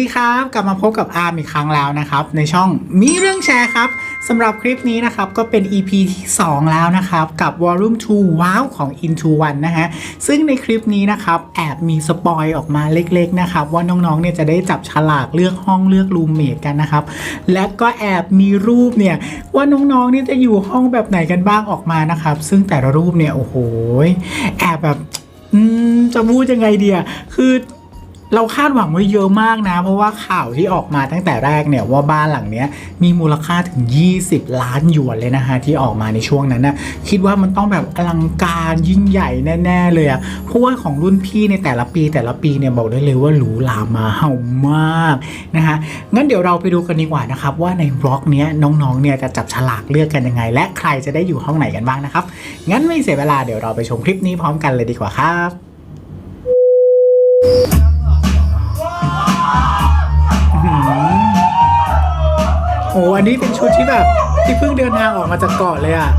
ดีครับกลับมาพบกับอาร์มอีกครั้งแล้วนะครับ ในช่องมีเรื่องแชร์ครับสำหรับคลิปนี้นะครับ ก็เป็น EP ที่ 2 แล้วนะครับ กับ Volume 2ว้าวของ Into One นะฮะ ซึ่งในคลิปนี้นะครับ แอบมีสปอยออกมาเล็กๆนะครับ ว่าน้องๆเนี่ยจะได้จับฉลากเลือกห้องเลือกรูมเมทกันนะครับ และก็แอบมีรูปเนี่ย ว่าน้องๆเนี่ยจะอยู่ห้องแบบไหนกันบ้างออกมานะครับ ซึ่งแต่ละรูปเนี่ยโอ้โหแอบแบบจะพูดยังไงเดียคือ เราคาดหวังไว้เยอะมากนะ เพราะว่าข่าวที่ออกมาตั้งแต่แรกเนี่ยว่าบ้านหลังเนี้ยมีมูลค่าถึง 20 ล้านหยวนเลยนะฮะที่ออกมาในช่วงนั้นนะคิดว่ามันต้องแบบอลังการยิ่งใหญ่แน่ ๆ เลยอะเพราะว่าของรุ่นพี่ในแต่ละปีแต่ละปีเนี่ยบอกได้เลยว่าหรูหรามาเห่ามากนะคะงั้นเดี๋ยวเราไปดูกันดีกว่านะครับว่าในบล็อกเนี้ยน้องๆเนี่ยจะจับฉลากเลือกกันยังไง และใครจะได้อยู่ห้องไหนกันบ้างนะครับงั้นไม่เสียเวลาเดี๋ยวเราไปชมคลิปนี้พร้อมกันเลยดีกว่าครับ โหอันนี้เป็นชุดที่แบบที่เพิ่งเดินทางออกมาจากเกาะเลยอะ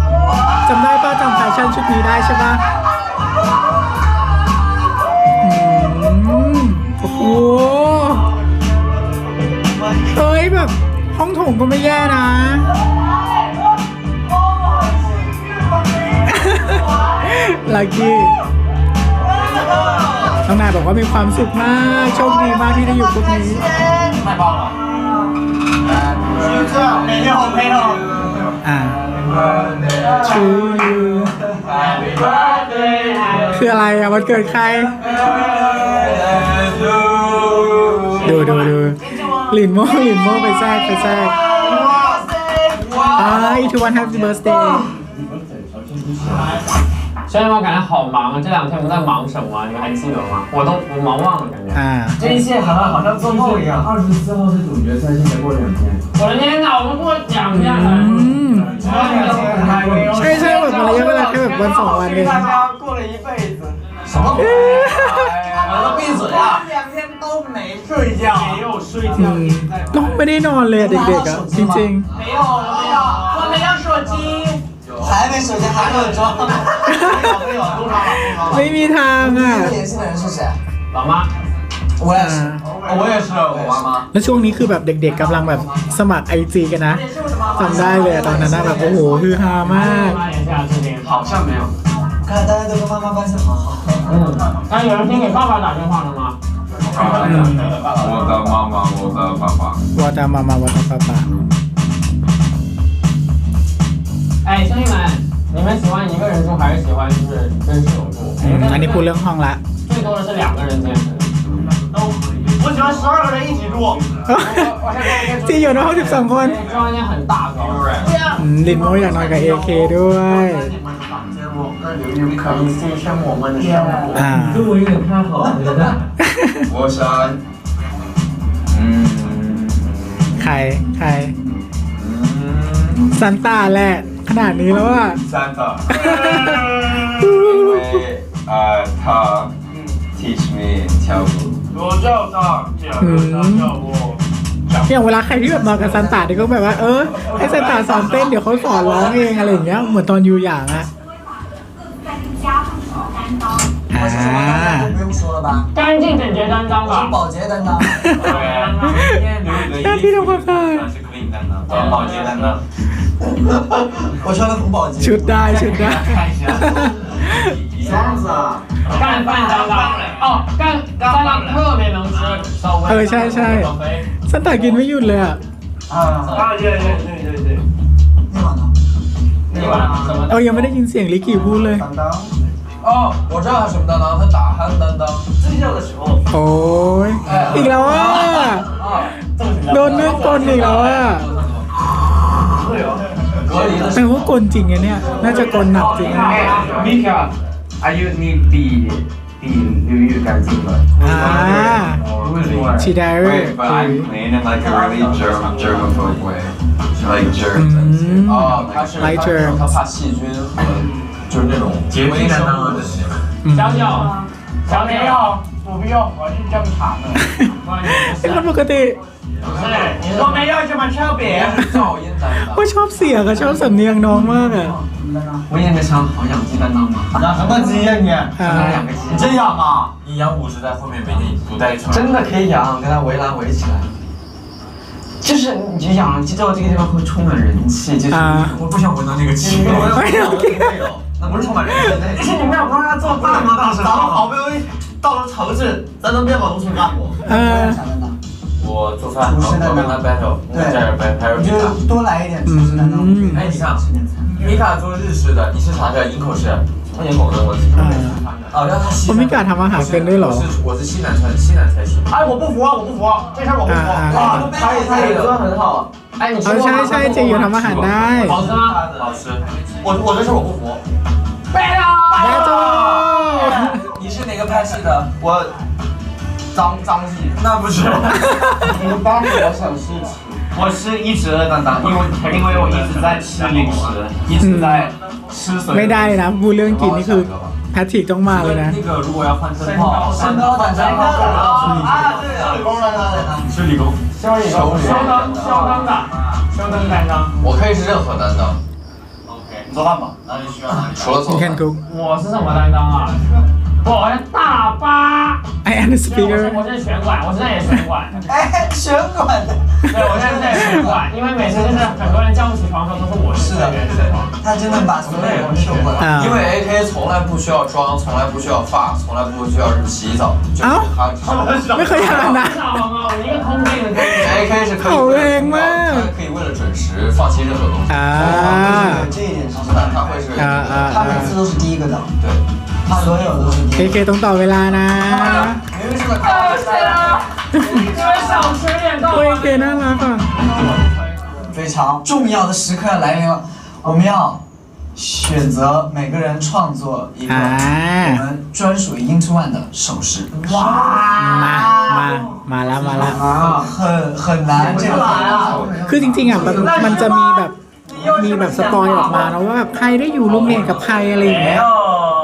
จำได้ป้าจำแฟชั่นชุดนี้ได้ใช่ปะโอ้โหเฮ้ยแบบห้องโถงก็ไม่แย่นะ ลักกี้น้องนายบอกว่ามีความสุขมาก โชคดีมากที่ได้อยู่พวกนี้ไม่บอกหรอ 天好配哦。 อ่า to you คืออะไรอ่ะวันเกิดใคร ดูดูดูหลินโมหลินโมไปแทรกไปแทรกอ่าอีทูวันแฮปปี้เบิร์สเดย์ 虽然我感觉好忙，这两天我们在忙什么？你们还记得吗？我都我忙忘了，感觉。 อ่า 这一切好像好像做梦一样。二十四号是总决赛，现在过两天。我的天哪，我们给我讲一下。 อืม ใช่ใช่แบบระยะเวลาแค่แบบวันสองวันเอง 大家过了一辈子。什么？我都闭嘴啊！两天都没睡觉，没有睡 อืมน้องไม่ได้นอนเลยอะเด็กๆอ่ะจริง 没有没有，我没有手机。 还没手机，还没有装。没有没有，路上了路 ๆ ไม่มีทางอ่ะ 联系的人是谁？老妈，我也是，我也是，我妈妈。 แล้วช่วงนี้คือแบบเด็กๆกำลังแบบสมัครไอจีกันนะจำได้เลยอะตอนนั้นนะแบบโอ้โหฮือฮามาก 妈联系了最近。好像没有。看来大家都跟妈妈关系好好。嗯。那有人先给爸爸打电话了吗？我的妈妈，我的爸爸。 วาตามามาวาตาปาปา 哎，兄弟们，你们喜欢一个人住还是喜欢就是跟室友住？ อืมอันนี้พูดเรื่องห้องละ 最多的是两个人坚持。都可以。我喜欢十二个人一起住。จีอยู่ในห้องสิบสองคน 这房间很大个。对呀。 อืมลินโมอยากนอนกับเอเคด้วย 你们房间我跟刘玉可以牺牲我们的生活。 อ่า 这我有点太好了，我想，嗯 ใครใคร 嗯， ซันต้าแหละ ขนาดนี้แล้วอะ Santa, anyway, uh, talk, teach me, tell me. 罗教大姐，罗教我。องเวลาใครที่แบบมากับซันตาเนี่ยก็แบบว่า เออให้ซันตาสอนเต้นเดี๋ยวเขาสอนร้องเองอะไรอย่างเงี้ยเหมือนตอนยูอย่างอะอ่我是什么担当就不用说了吧，干净整洁担当我是。保洁担当。对啊，今天刘宇的衣服那是， าด 是 clean 担当，保洁担当。我穿的很保洁。 ชุดได้ชุดได้ 这样子啊？干饭担当。哦，干干饭特别能吃，稍微。呃ใช่ใช่ ซันต้ากินไม่หยุดเลยอ่ะ 啊啊！对对对对对。那碗呢？那碗什么？ เออยังไม่ได้ยินเสียงลิกกี้พูดเลย 担当。哦，我知道他什么担当，他打鼾担当。睡觉的时候。 โอ้ยอีกแล้วอ่ะ 啊， โดนเรื่องกลอีกแล้วอ่ะ 会有。隔离的 แปลว่ากลจริงอะเนี่ย น่าจะกลหนักจริงอะ Mika，are you 你比比刘玉干净吗？ อ่า ชีไดเวอร์ Wait, but I'm clean in like a really germ germaphobe way. Like germs and shit. 嗯哦，他是 Like 他 germs 他怕细菌和就是那种洁净担当的行为。 อืม 小九， 小九没有，我不要，我是正常的。 เป็นคนปกติ 是，你是我没有什么特别。噪音担当 ว่าชอบเสียงอะชอบสำเนียงน้องมากอะ 我也没想好养鸡担当吗？养什么鸡呀你？ อ่า 养个鸡你，真养啊？你养五十在后面被你不带传真的可以养，跟它围栏围起来。就是你养了鸡之后，这个地方会充满人气，就是啊我不想闻到那个气味。哎呀 那不是创办人，你是 你们俩让他做饭吗多时事，咱们好不容易到了城市，咱能别把东西干活。我做饭，我跟他 battle，对，加点 battle，你就多来一点厨师担当。哎，你看，米卡做日式的，你是啥的？营口式。从营口的，我是东北四川的。哦，然后他西 ผมไม่กล้าทำอาหารเป็นด้วยเหรอ 我是我是西南川，西南才行。哎，我不服，我不服，这事儿我不服。啊啊啊，他也他也做的很好。哎，你吃 เออ 过 ใช่ 吗？ ใช่เจอยู่ทำอาหารได้ 好吃吗？好吃。我我这事儿我不服。背了。 แม่โจ 你是哪个派系的？我脏脏系，那不是。你们帮我省事情。 我是一直担当，因为因为我一直在吃零食，一直在吃水。 ไม่ได้เลยนะพูดเรื่องกินนี่คือแพทริกต้องมาเลยนะ 那个如果要换灯泡，身高担当。啊，对，理工担当的呢。是理工。肖理工，肖灯，肖灯的，肖灯担当。我可以是任何担当， OK，你做饭吧，哪里需要哪里。除了做 you 饭 can。cook 我是什么担当啊？ 我是大巴，I am the speaker。我我是拳管，我现在也是拳管。哎，拳管！对，我现在在拳管，因为每次就是很多人叫我起床的时候，都是我是。他真的把所有人都就过了。因为 AK 从来不需要妆，从来不需要发，从来不需要洗澡，就是他。啊！没喝下吗？我一个通病。你 AK 是可以为了准时，可以为了准时，放弃任何东西。啊！对对对，这一点是，但他会是，他每次都是第一个到，对。 他所有都是第 เค 一 เค 个。 ต้องต่อเวลานะ 明明是个对不起啦，你们少吃点够 โอ้ย 吗 เค？น่ารักอ่ะ 非常重要的时刻来临了，我们要选择每个人创作一个啊我们专属于 Into One 的手势。 มา มา มาแล้วมาแล้ว 啊，很很难，这个很难。 คือจริงๆอ่ะมันมันจะมีแบบมีแบบสปอยออกมานะว่าแบบใครได้อยู่โรงเรียนกับใครอะไรอย่างเงี้ย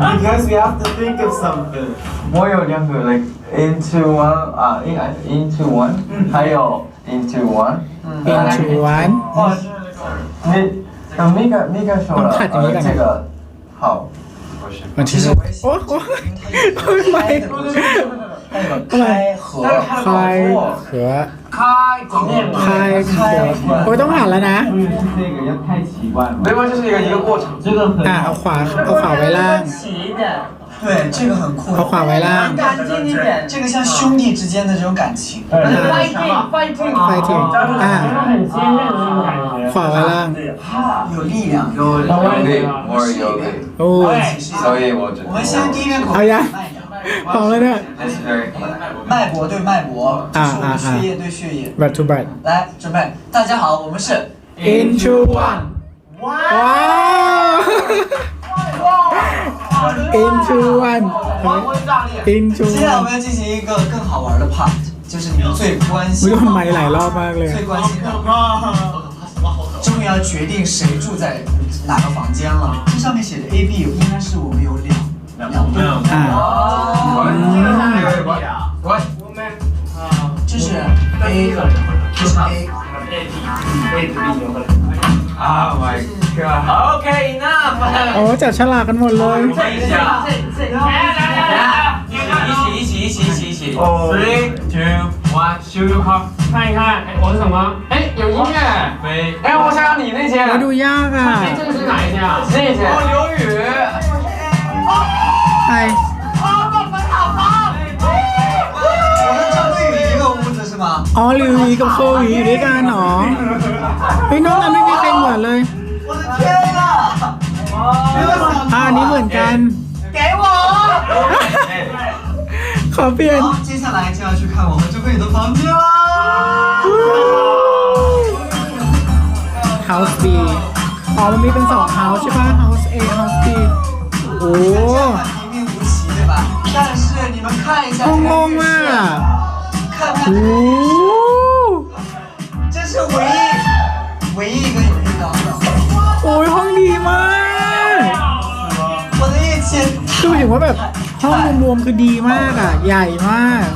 because we have to think of something. 我有两个 like into one 啊、uh, uh, into one，、嗯、还有 mm-hmm. into one、嗯。into one。哦，你等 oh, Mika Mika 说了，呃，这个好。问题是，我我我买，开和开和。开合。 คลายเขือ 开怎么念？ คลายเขือโอ้ยต้องหันแล้วนะ 这个要太奇怪了。没关系，是一个一个过程。这个很 อ่ะเอาขวาเอาขวาไว้ล่าง 起的。对，这个很酷。 เอาขวาไว้ล่าง 干净一点。这个像兄弟之间的这种感情。 fighting fighting fighting อ่ะ 很坚韧的那种感觉。 ขวาไว้ล่าง 有力量。有力，more 有力。 โอ้ย 所以我只。我们先第一遍口好呀慢一点。 好了的。脉搏对脉搏，就是我们！血液对血液。To。来，准备，大家好，我们是 Into One。哇！Into one，欢接下来我们要进行一个更好玩的 part，就是你们最关心。不用买奶酪吗？最关心的。终于要决定谁住在哪个房间了。这上面写的 A、B，应该是我们有两 อ่า 这是 A，这是 A。 Oh my god. Okay, enough. โอ้จัดฉลากกันหมดเลย 等一下，一起一起一起一起一起。Three, two, one, 修修考，看一看，哎，我是什么？哎，有音乐。飞。哎，我想要你那件。 แล้วดูยากอ่ะ 哎，这个是哪一件啊？这一件。刘宇。 ใคร 我跟张队宇一个屋子是吗？ อ๋อลิวอีกับโควีอยู่ด้วยกันเหรอเฮ้ยนอกนั้นไม่มีใครเหมือนเลย 我的天呐！没有想 อ่าอันนี้เหมือนกัน 给我。 ขอเปลี่ยน 好，接下来就要去看我和周慧宇的房间啦。 House B อ๋อมันมีเป็นสอง House ใช่ปะ House A House B โอ้ 平平无 งงอะโอ้โอ้ยห้องดีมากคือถึงว่าแบบห้องรวมคือดีมากอะ ใหญ่มาก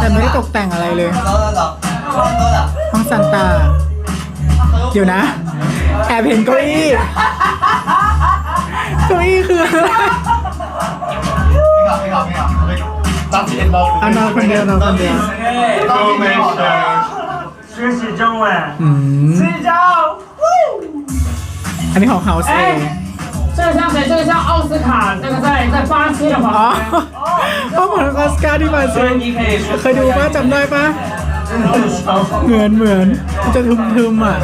แต่ไม่ได้ตกแต่งอะไรเลย ห้องซันตา เดี๋ยวนะ แอบเห็นเก้าอี้เก้าอี้คืออะไร 没搞没搞没搞，当钱包。 เอานอนคนเดียวนอนคนเดียว 都没事。学习中文。 อืม 睡觉。 อันนี้ของ House A 这个像谁？这个像奥斯卡，那个在在巴西的 อ๋อ 房间。ห้องเหมือนออสการ์ที่มาซี 所以你可以说 เคยดูป่ะจำได้ป่ะ 真的是超 เหมือนเหมือนมันจะทึมๆอ่ะ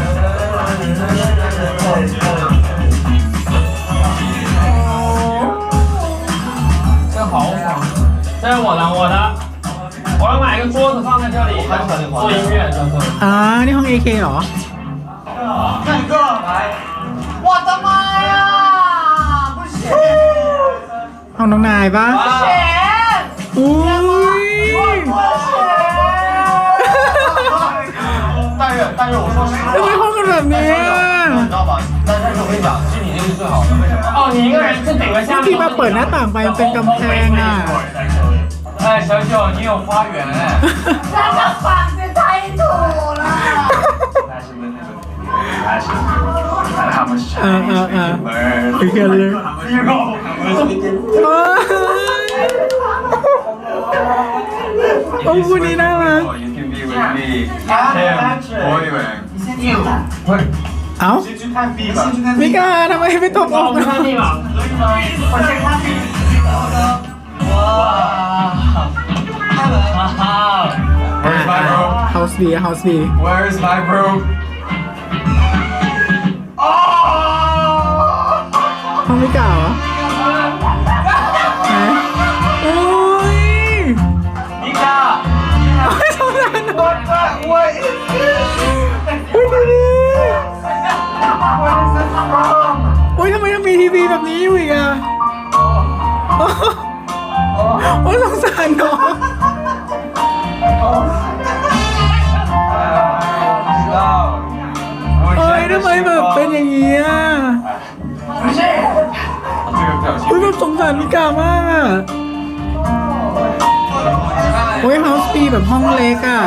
这是我的，我的。我要买一个桌子放在这里，做音乐就可以。 อ่า นี่ห้อง AK เหรอ 哪个？我的妈呀！不行， ห้องน้องนายป่ะอุ้ย 但是但是我说实 ทำไมห้องกันแบบนี้อ่ะ 你知道吧？但是我跟你讲，其实你那个是最好的，为什么？哦，你一个人是顶着下 บาง 面。 ทีมาเปิดหน้าต่างไปมันเป็นกำแพงอ่ะ 哎，小九，你有花园哎。这个房子太土了。还是跟那个还是他们是 เออเออเออคือกันเลยโอ้ยโอ้คู่นี้น่ารัก You can be with me. Him, boyfriend. เอ้า 先去看 B 吧。 มิกาทำไมไม่ตบอ 哦， อก 我们 Where's my bro? How's me? How's me? Where's my bro? Oh! ห้องพี่เก่าเหรอ น้องเอ้ยทำไมแบบเป็นอย่างนี้อะอุ้ยแบบสงสารมิกามากอะโอ้ยเฮาส์ปีแบบห้องเล็กอะ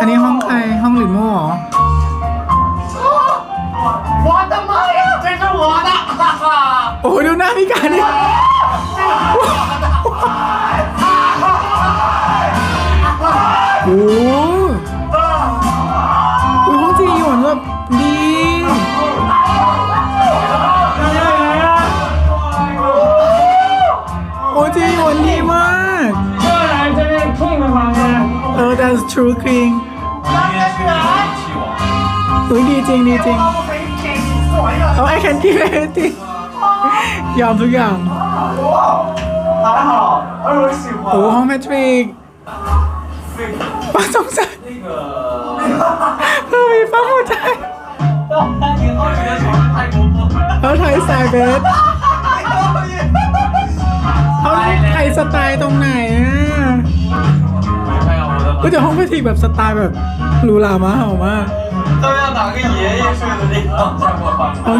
อันนี้ห้องใครห้องหลิโม่เหรอวอตเตอร์มาเป็นวอตอะโอ้ยดูหน้ามิกาเนี่ย โอ้โหอุ้ยห้องจีหยวนแบบดีโอ้จีหยวนดีมาก ก็หลังจะเป็นที่มาฟังนะเออ that's true king อุ้ยดีจริงดีจริงเอาไอ้แคนดี้ไอ้แคนดี้ยอมทุกอย่าง 还好，哎，我喜欢。 โอ้ห้องแพทริกป้าสงสารเฮ้ยป้าหัวใจเขาไทยสไตล์เบสเขาไทยสไตล์ตรงไหนอ่ะก็จะห้องแพทริกแบบสไตล์แบบหรูหรามากเหามาก 都要哪个爷爷睡的地方？ ห้อง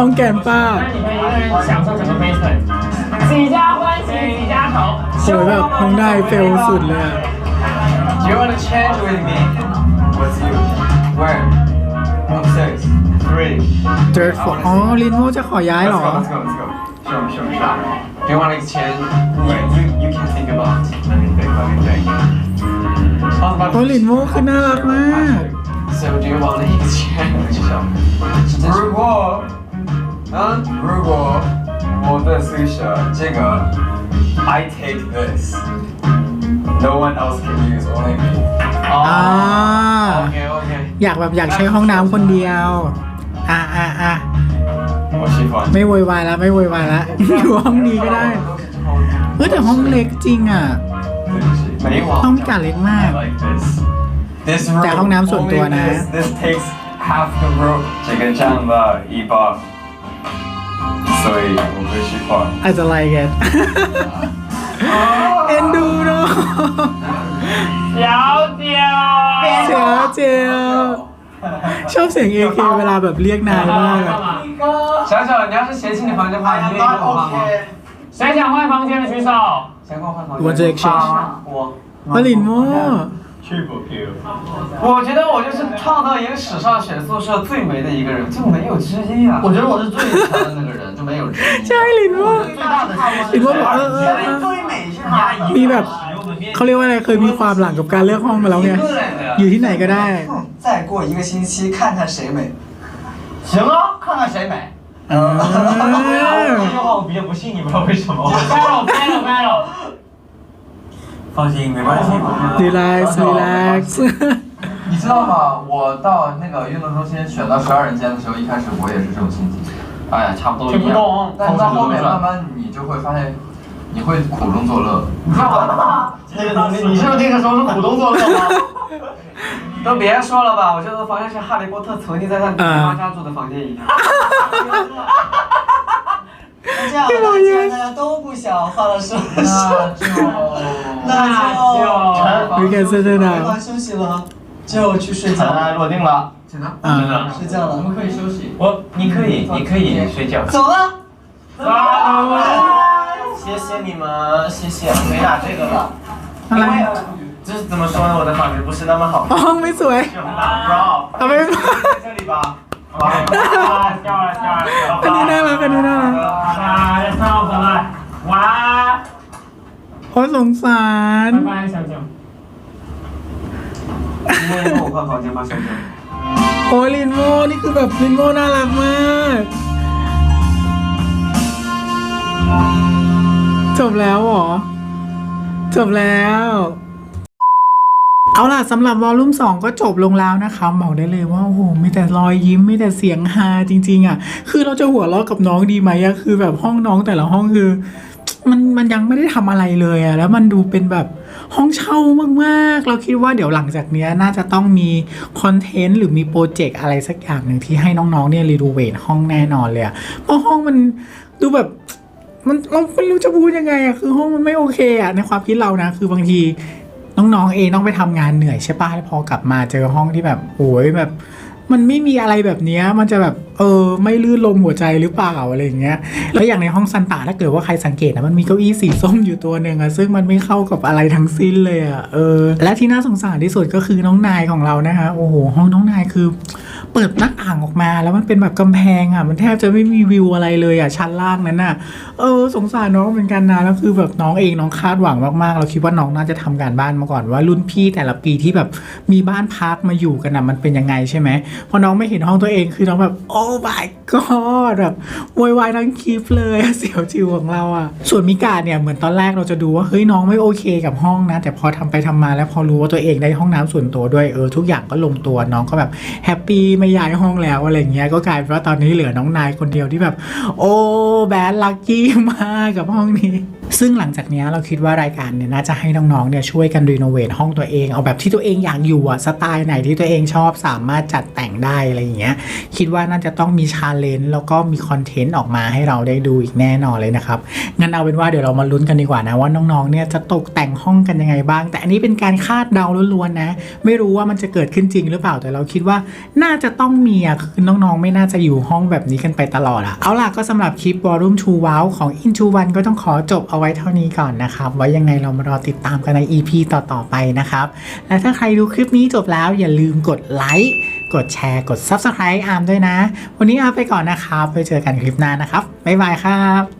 ông kèm pha สีจ้าควายสีสีจ้าเขาสวยแบบน้องได้เฟลสุดเลยอะ Do you want to change with me? What's you? Where? Upstairs. Three. เจอฝนอ๋อลินโมจะขอย้าย Let's เหร go. อ Let's go. Let's go. Show me. Show me. Show me. Do you want to exchange? Wait. You, you can think about. Let me think. Let me think. Oh, but- โอ้ลินโมคือน่ารักมาก So do you want to exchange? 我的宿舍这个，I take this. No one else can use, only me. อ่า OK OK。 อยากแบบอยากใช้ห้องน้ำคนเดียว อ่ะอ่ะอ่ะ 我喜欢。 ไม่โวยวายแล้วไม่โวยวายแล้ว อยู่ห้องนี้ก็ได้ เฮ้ยแต่ห้องเล็กจริงอ่ะ 对不起。 没网 ห้องพิการเล็กมาก I like this. This room. แต่ห้องน้ำส่วนตัวนะ only This, this takes half the room. 这个占了一半， 所以我会去画。 อาจจะไล่กัน เอ็นดูเนาะ 小九， เจ๋อเจ๋อชอบเสียง AK เวลาแบบเรียกนายมากอะ 干嘛？小小，你要是嫌弃你房间的话，你愿意跟我换吗？谁想换房间的举手。谁跟我换房间？我这 exchange 我。 มาลินโม ิ Triple Q。我觉得我就是创造一个史上选宿舍最美的一个人，就没有之一啊！我觉得我是最强的那个人，就没有之一。 ใช่ลินโม 最大的是 ลินโมบอกเออเออเออ 最美是吗？ มีแบบเขาเรียกว่าอะไรเคยมีความหลังกับการเลือกห้องมาแล้วไง อยู่ที่ไหนก็ได้ 哼再过一个星期看看谁美。行啊，看看谁美。 เออ 这句话我比较不信，你不知道为什么。 battle battle battle。 放心，没关系，我到时候。你知道吗？我到那个运动中心选到十二人间的时候，一开始我也是这种心情。哎呀，差不多一样。挺懂。但到后面慢慢，你就会发现，你会苦中作乐。你看我吗？你你是不是那个时候是苦中作乐吗？都别说了吧！我这个房间是哈利波特曾经在他姨妈家住的房间一样。这样既然大家都不想换了是吧？那就那就陈，你可以在那休息了，就去睡觉。尘埃落定了，真的，睡觉了，你们可以休息。我，你可以，你可以睡觉。走了，走了。谢谢你们，谢谢，没打这个了。因为这是怎么说呢？我的法律不是那么好。啊，没错哎。啊，没错。在这里吧。 อันนี้น่ารักอันนี้น่ารักซาเศร้าสลายว้าโอ้ยสงสาร บ๊ายบายสาวจงมื่อมก็ขอจะมาชมเลยโอ้ยลินโมนี่คือแบบลินโมน่ารักมาก จบแล้วเหรอ จบแล้ว เอาล่ะสำหรับวอลลุ่ม2 ก็จบลงแล้วนะคะบอกได้เลยว่าโอ้โหมีแต่รอยยิ้มมีแต่เสียงฮาจริง ๆอะ คือเราจะหัวเราะกับน้องดีไหมอะคือแบบห้องน้องแต่ละห้องคือ มันมันยังไม่ได้ทำอะไรเลยอะแล้วมันดูเป็นแบบห้องเช่ามากๆ เราคิดว่าเดี๋ยวหลังจากนี้น่าจะต้องมีคอนเทนต์หรือมีโปรเจกต์อะไรสักอย่างหนึ่งที่ให้น้องๆเนี่ยรีโนเวทห้องแน่นอนเลยอะเพราะห้องมันดูแบบมันเราไม่รู้จะพูดยังไงอะคือห้องมันไม่โอเคอะในความคิดเรานะ คือบางที น้องๆเองต้องไปทำงานเหนื่อยใช่ปะแล้วพอกลับมาเจอห้องที่แบบโอ้ยแบบ มันไม่มีอะไรแบบนี้มันจะแบบเออไม่ลื่นลมหัวใจหรือเปล่าอะไรอย่างเงี้ยแล้วอย่างในห้องซันตาถ้าเกิดว่าใครสังเกตนะมันมีเก้าอี้สีส้มอยู่ตัวหนึ่งอะซึ่งมันไม่เข้ากับอะไรทั้งสิ้นเลยอะเออ และที่น่าสงสารที่สุดก็คือน้องนายของเรานะคะโอ้โหห้องน้องนายคือ เปิดหน้าต่างออกมาแล้วมันเป็นแบบกำแพงอะมันแทบจะไม่มีวิวอะไรเลยอะชั้นล่างนั้นอะเออ สงสารน้องเหมือนกันนะแล้วคือแบบน้องเองน้องคาดหวังมากๆ เราคิดว่าน้องน่าจะทำการบ้านมาก่อนว่ารุ่นพี่แต่ละปีที่แบบมีบ้านพักมาอยู่กันอะมันเป็นยังไงใช่ไหมพอน้องไม่เห็นห้องตัวเองคือน้องแบบโอ้ my god แบบวยวายทั้งคลิปเลยเสียวจิวของเราอะส่วนมิกาเนี่ยเหมือนตอนแรกเราจะดูว่าเฮ้ยน้องไม่โอเคกับห้องนะ แต่พอทำไปทำมาแล้วพอรู้ว่าตัวเองได้ห้องน้ำส่วนตัวด้วยเออทุกอย่างก็ลงตัวน้องก็แบบแฮปปี้ไม่ย้ายห้องแล้วอะไรเงี้ยก็กลายเป็นว่าตอนนี้เหลือน้องนายคนเดียวที่แบบ โอ้แบดลัคกี้มากกับห้องนี้ ซึ่งหลังจากนี้เราคิดว่ารายการเนี่ยน่าจะให้น้องๆเนี่ยช่วยกันรีโนเวทห้องตัวเองเอาแบบที่ตัวเองอยากอยู่อะสไตล์ไหนที่ตัวเองชอบสามารถจัดแต่งได้อะไรอย่างเงี้ยคิดว่าน่าจะต้องมีชาเลนจ์แล้วก็มีคอนเทนต์ออกมาให้เราได้ดูอีกแน่นอนเลยนะครับงั้นเอาเป็นว่าเดี๋ยวเรามาลุ้นกันดีกว่านะว่าน้องๆเนี่ยจะตกแต่งห้องกันยังไงบ้าง แต่อันนี้เป็นการคาดเดาล้วนๆนะ ไม่รู้ว่ามันจะเกิดขึ้นจริงหรือเปล่าแต่เราคิดว่าน่าจะจะต้องมีอะคือน้องๆ ไม่น่าจะอยู่ห้องแบบนี้กันไปตลอดอะเอาล่ะก็สำหรับคลิป Volume 2 Wow ของ Into One ก็ต้องขอจบเอาไว้เท่านี้ก่อนนะครับไว้ยังไงเรามารอติดตามกันใน EP ต่อๆไปนะครับ และถ้าใครดูคลิปนี้จบแล้วอย่าลืมกดไลค์กดแชร์กด Subscribe อาร์มด้วยนะ วันนี้อาร์มไปก่อนนะครับไปเจอกันคลิปหน้านะครับบ๊ายบายครับ